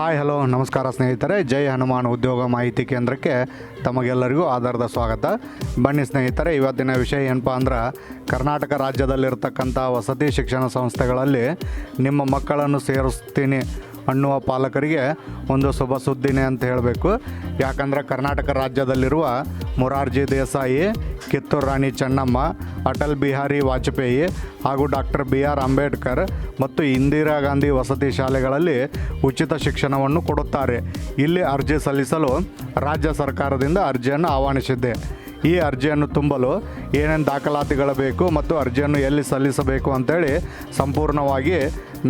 Hi, hello, ನಮಸ್ಕಾರ ಸ್ನೇಹಿತರೆ. ಜೈ ಹನುಮಾನ್ ಉದ್ಯೋಗ ಮಾಹಿತಿ ಕೇಂದ್ರಕ್ಕೆ ತಮಗೆಲ್ಲರಿಗೂ ಆಧಾರದ ಸ್ವಾಗತ. ಬನ್ನಿ ಸ್ನೇಹಿತರೆ, ಇವತ್ತಿನ ವಿಷಯ ಏನಪ್ಪ ಅಂದ್ರೆ, ಕರ್ನಾಟಕ ರಾಜ್ಯದಲ್ಲಿರ್ತಕ್ಕಂಥ ವಸತಿ ಶಿಕ್ಷಣ ಸಂಸ್ಥೆಗಳಲ್ಲಿ ನಿಮ್ಮ ಮಕ್ಕಳನ್ನು ಸೇರಿಸ್ತೀನಿ ಅನ್ನುವ ಪಾಲಕರಿಗೆ ಒಂದು ಶುಭ ಸುದ್ದಿನೇ ಅಂತ ಹೇಳಬೇಕು. ಯಾಕಂದರೆ ಕರ್ನಾಟಕ ರಾಜ್ಯದಲ್ಲಿರುವ ಮೊರಾರ್ಜಿ ದೇಸಾಯಿ ಕಿತ್ತೂರು ರಾಣಿ ಚೆನ್ನಮ್ಮ, ಅಟಲ್ ಬಿಹಾರಿ ವಾಜಪೇಯಿ ಹಾಗೂ ಡಾಕ್ಟರ್ ಬಿ ಆರ್ ಅಂಬೇಡ್ಕರ್ ಮತ್ತು ಇಂದಿರಾ ಗಾಂಧಿ ವಸತಿ ಶಾಲೆಗಳಲ್ಲಿ ಉಚಿತ ಶಿಕ್ಷಣವನ್ನು ಕೊಡುತ್ತಾರೆ. ಇಲ್ಲಿ ಅರ್ಜಿ ಸಲ್ಲಿಸಲು ರಾಜ್ಯ ಸರ್ಕಾರದಿಂದ ಅರ್ಜಿಯನ್ನು ಆಹ್ವಾನಿಸಿದ್ದೆ ಈ ಅರ್ಜಿಯನ್ನು ತುಂಬಲು ಏನೇನು ದಾಖಲಾತಿಗಳು ಬೇಕು ಮತ್ತು ಅರ್ಜಿಯನ್ನು ಎಲ್ಲಿ ಸಲ್ಲಿಸಬೇಕು ಅಂತೇಳಿ ಸಂಪೂರ್ಣವಾಗಿ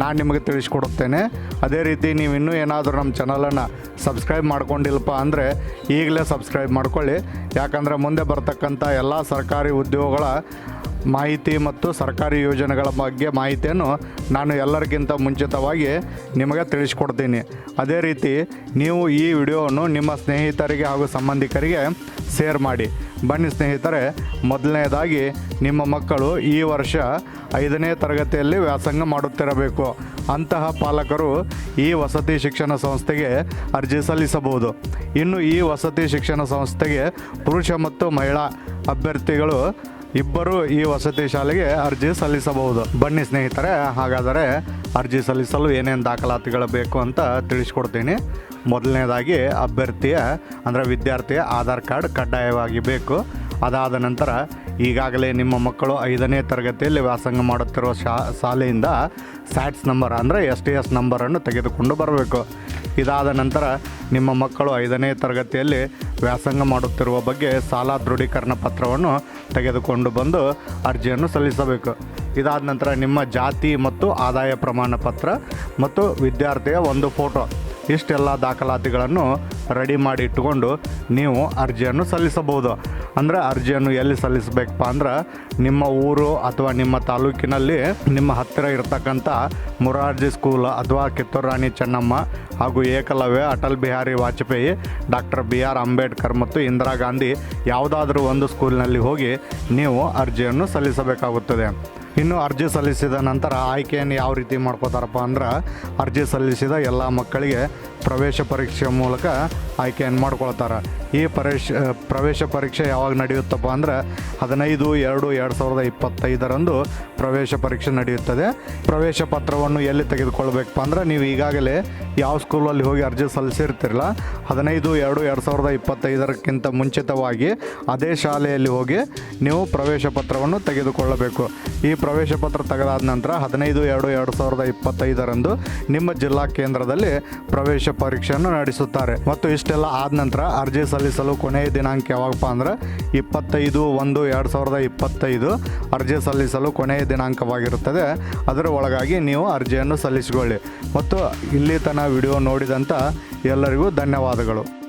ನಾನು ನಿಮಗೆ ತಿಳಿಸ್ಕೊಡುತ್ತೇನೆ. ಅದೇ ರೀತಿ ನೀವು ಇನ್ನೂ ಏನಾದರೂ ನಮ್ಮ ಚಾನಲನ್ನು ಸಬ್ಸ್ಕ್ರೈಬ್ ಮಾಡ್ಕೊಂಡಿಲ್ಲಪ್ಪ ಅಂದರೆ ಈಗಲೇ ಸಬ್ಸ್ಕ್ರೈಬ್ ಮಾಡ್ಕೊಳ್ಳಿ. ಯಾಕಂದರೆ ಮುಂದೆ ಬರ್ತಕ್ಕಂಥ ಎಲ್ಲ ಸರ್ಕಾರಿ ಉದ್ಯೋಗಗಳ ಮಾಹಿತಿ ಮತ್ತು ಸರ್ಕಾರಿ ಯೋಜನೆಗಳ ಬಗ್ಗೆ ಮಾಹಿತಿಯನ್ನು ನಾನು ಎಲ್ಲರಿಗಿಂತ ಮುಂಚಿತವಾಗಿ ನಿಮಗೆ ತಿಳಿಸ್ಕೊಡ್ತೀನಿ. ಅದೇ ರೀತಿ ನೀವು ಈ ವಿಡಿಯೋವನ್ನು ನಿಮ್ಮ ಸ್ನೇಹಿತರಿಗೆ ಹಾಗೂ ಸಂಬಂಧಿಕರಿಗೆ ಶೇರ್ ಮಾಡಿ. ಬನ್ನಿ ಸ್ನೇಹಿತರೆ, ಮೊದಲನೇದಾಗಿ ನಿಮ್ಮ ಮಕ್ಕಳು ಈ ವರ್ಷ ಐದನೇ ತರಗತಿಯಲ್ಲಿ ವ್ಯಾಸಂಗ ಮಾಡುತ್ತಿರಬೇಕು. ಅಂತಹ ಪಾಲಕರು ಈ ವಸತಿ ಶಿಕ್ಷಣ ಸಂಸ್ಥೆಗೆ ಅರ್ಜಿ ಸಲ್ಲಿಸಬಹುದು. ಇನ್ನು ಈ ವಸತಿ ಶಿಕ್ಷಣ ಸಂಸ್ಥೆಗೆ ಪುರುಷ ಮತ್ತು ಮಹಿಳಾ ಅಭ್ಯರ್ಥಿಗಳು ಇಬ್ಬರು ಈ ವಸತಿ ಶಾಲೆಗೆ ಅರ್ಜಿ ಸಲ್ಲಿಸಬಹುದು. ಬನ್ನಿ ಸ್ನೇಹಿತರೆ, ಹಾಗಾದರೆ ಅರ್ಜಿ ಸಲ್ಲಿಸಲು ಏನೇನು ದಾಖಲಾತಿಗಳು ಬೇಕು ಅಂತ ತಿಳಿಸ್ಕೊಡ್ತೀನಿ. ಮೊದಲನೇದಾಗಿ ಅಭ್ಯರ್ಥಿಯ, ಅಂದರೆ ವಿದ್ಯಾರ್ಥಿಯ ಆಧಾರ್ ಕಾರ್ಡ್ ಕಡ್ಡಾಯವಾಗಿ ಬೇಕು. ಅದಾದ ನಂತರ ಈಗಾಗಲೇ ನಿಮ್ಮ ಮಕ್ಕಳು ಐದನೇ ತರಗತಿಯಲ್ಲಿ ವ್ಯಾಸಂಗ ಮಾಡುತ್ತಿರುವ ಶಾ, ಶಾಲೆಯಿಂದ ಸ್ಯಾಟ್ಸ್ ನಂಬರ್, ಅಂದರೆ ಎಸ್ ಟಿ ಎಸ್ ನಂಬರನ್ನು ತೆಗೆದುಕೊಂಡು ಬರಬೇಕು. ಇದಾದ ನಂತರ ನಿಮ್ಮ ಮಕ್ಕಳು ಐದನೇ ತರಗತಿಯಲ್ಲಿ ವ್ಯಾಸಂಗ ಮಾಡುತ್ತಿರುವ ಬಗ್ಗೆ ಸಾಲ ದೃಢೀಕರಣ ಪತ್ರವನ್ನು ತೆಗೆದುಕೊಂಡು ಬಂದು ಅರ್ಜಿಯನ್ನು ಸಲ್ಲಿಸಬೇಕು. ಇದಾದ ನಂತರ ನಿಮ್ಮ ಜಾತಿ ಮತ್ತು ಆದಾಯ ಪ್ರಮಾಣ ಪತ್ರ ಮತ್ತು ವಿದ್ಯಾರ್ಥಿಯ ಒಂದು ಫೋಟೋ. ಇಷ್ಟೆಲ್ಲ ದಾಖಲಾತಿಗಳನ್ನು ರೆಡಿ ಮಾಡಿ ಇಟ್ಟುಕೊಂಡು ನೀವು ಅರ್ಜಿಯನ್ನು ಸಲ್ಲಿಸಬಹುದು. ಅಂದರೆ ಅರ್ಜಿಯನ್ನು ಎಲ್ಲಿ ಸಲ್ಲಿಸಬೇಕಪ್ಪ ಅಂದ್ರೆ ನಿಮ್ಮ ಊರು ಅಥವಾ ನಿಮ್ಮ ತಾಲೂಕಿನಲ್ಲಿ ನಿಮ್ಮ ಹತ್ತಿರ ಇರತಕ್ಕಂಥ ಮುರಾರ್ಜಿ ಸ್ಕೂಲ್ ಅಥವಾ ಕಿತ್ತೂರು ರಾಣಿ ಚೆನ್ನಮ್ಮ ಹಾಗೂ Ekalavya Atal Bihari Vajpayee, doctor B R Ambedkar ಮತ್ತು ಇಂದಿರಾ ಗಾಂಧಿ ಯಾವುದಾದ್ರೂ ಒಂದು ಸ್ಕೂಲ್ನಲ್ಲಿ ಹೋಗಿ ನೀವು ಅರ್ಜಿಯನ್ನು ಸಲ್ಲಿಸಬೇಕಾಗುತ್ತದೆ. ಇನ್ನು ಅರ್ಜಿ ಸಲ್ಲಿಸಿದ ನಂತರ ಆಯ್ಕೆಯನ್ನು ಯಾವ ರೀತಿ ಮಾಡ್ಕೋತಾರಪ್ಪ ಅಂದ್ರೆ ಅರ್ಜಿ ಸಲ್ಲಿಸಿದ ಎಲ್ಲ ಮಕ್ಕಳಿಗೆ ಪ್ರವೇಶ ಪರೀಕ್ಷೆ ಮೂಲಕ ಆಯ್ಕೆಯನ್ನು ಮಾಡ್ಕೊಳ್ತಾರೆ. ಈ ಪರೀಕ್ಷ ಪ್ರವೇಶ ಪರೀಕ್ಷೆ ಯಾವಾಗ ನಡೆಯುತ್ತಪ್ಪ ಅಂದ್ರೆ ಹದಿನೈದು ಎರಡು ಎರಡು ಸಾವಿರದ ಇಪ್ಪತ್ತೈದರಂದು ಪ್ರವೇಶ ಪರೀಕ್ಷೆ ನಡೆಯುತ್ತದೆ. ಪ್ರವೇಶ ಪತ್ರವನ್ನು ಎಲ್ಲಿ ತೆಗೆದುಕೊಳ್ಬೇಕಪ್ಪ ಅಂದ್ರೆ ನೀವು ಈಗಾಗಲೇ ಯಾವ ಸ್ಕೂಲಲ್ಲಿ ಹೋಗಿ ಅರ್ಜಿ ಸಲ್ಲಿಸಿರ್ತಿರಲ್ಲ, ಹದಿನೈದು ಎರಡು ಎರಡು ಸಾವಿರದ ಇಪ್ಪತ್ತೈದರಕ್ಕಿಂತ ಮುಂಚಿತವಾಗಿ ಅದೇ ಶಾಲೆಯಲ್ಲಿ ಹೋಗಿ ನೀವು ಪ್ರವೇಶ ಪತ್ರವನ್ನು ತೆಗೆದುಕೊಳ್ಳಬೇಕು. ಈ ಪ್ರವೇಶ ಪತ್ರ ತೆಗೆದಾದ ನಂತರ ಹದಿನೈದು ಎರಡು ಎರಡು ಸಾವಿರದ ಇಪ್ಪತ್ತೈದರಂದು ನಿಮ್ಮ ಜಿಲ್ಲಾ ಕೇಂದ್ರದಲ್ಲಿ ಪ್ರವೇಶ ಪರೀಕ್ಷೆಯನ್ನು ನಡೆಸುತ್ತಾರೆ. ಮತ್ತು ಇಷ್ಟೆಲ್ಲ ಆದ ನಂತರ ಅರ್ಜಿ ಸಲ್ಲಿಸಲು ಕೊನೆಯ ದಿನಾಂಕ ಯಾವಾಗಪ್ಪ ಅಂದ್ರೆ ಇಪ್ಪತ್ತೈದು ಒಂದು ಎರಡು ಸಾವಿರದ ಇಪ್ಪತ್ತೈದು ಅರ್ಜಿ ಸಲ್ಲಿಸಲು ಕೊನೆಯ ದಿನಾಂಕವಾಗಿರುತ್ತದೆ. ಅದರ ಒಳಗಾಗಿ ನೀವು ಅರ್ಜಿಯನ್ನು ಸಲ್ಲಿಸಿಕೊಳ್ಳಿ. ಮತ್ತು ಇಲ್ಲಿ ತನಕ ವಿಡಿಯೋ ನೋಡಿದಂಥ ಎಲ್ಲರಿಗೂ ಧನ್ಯವಾದಗಳು.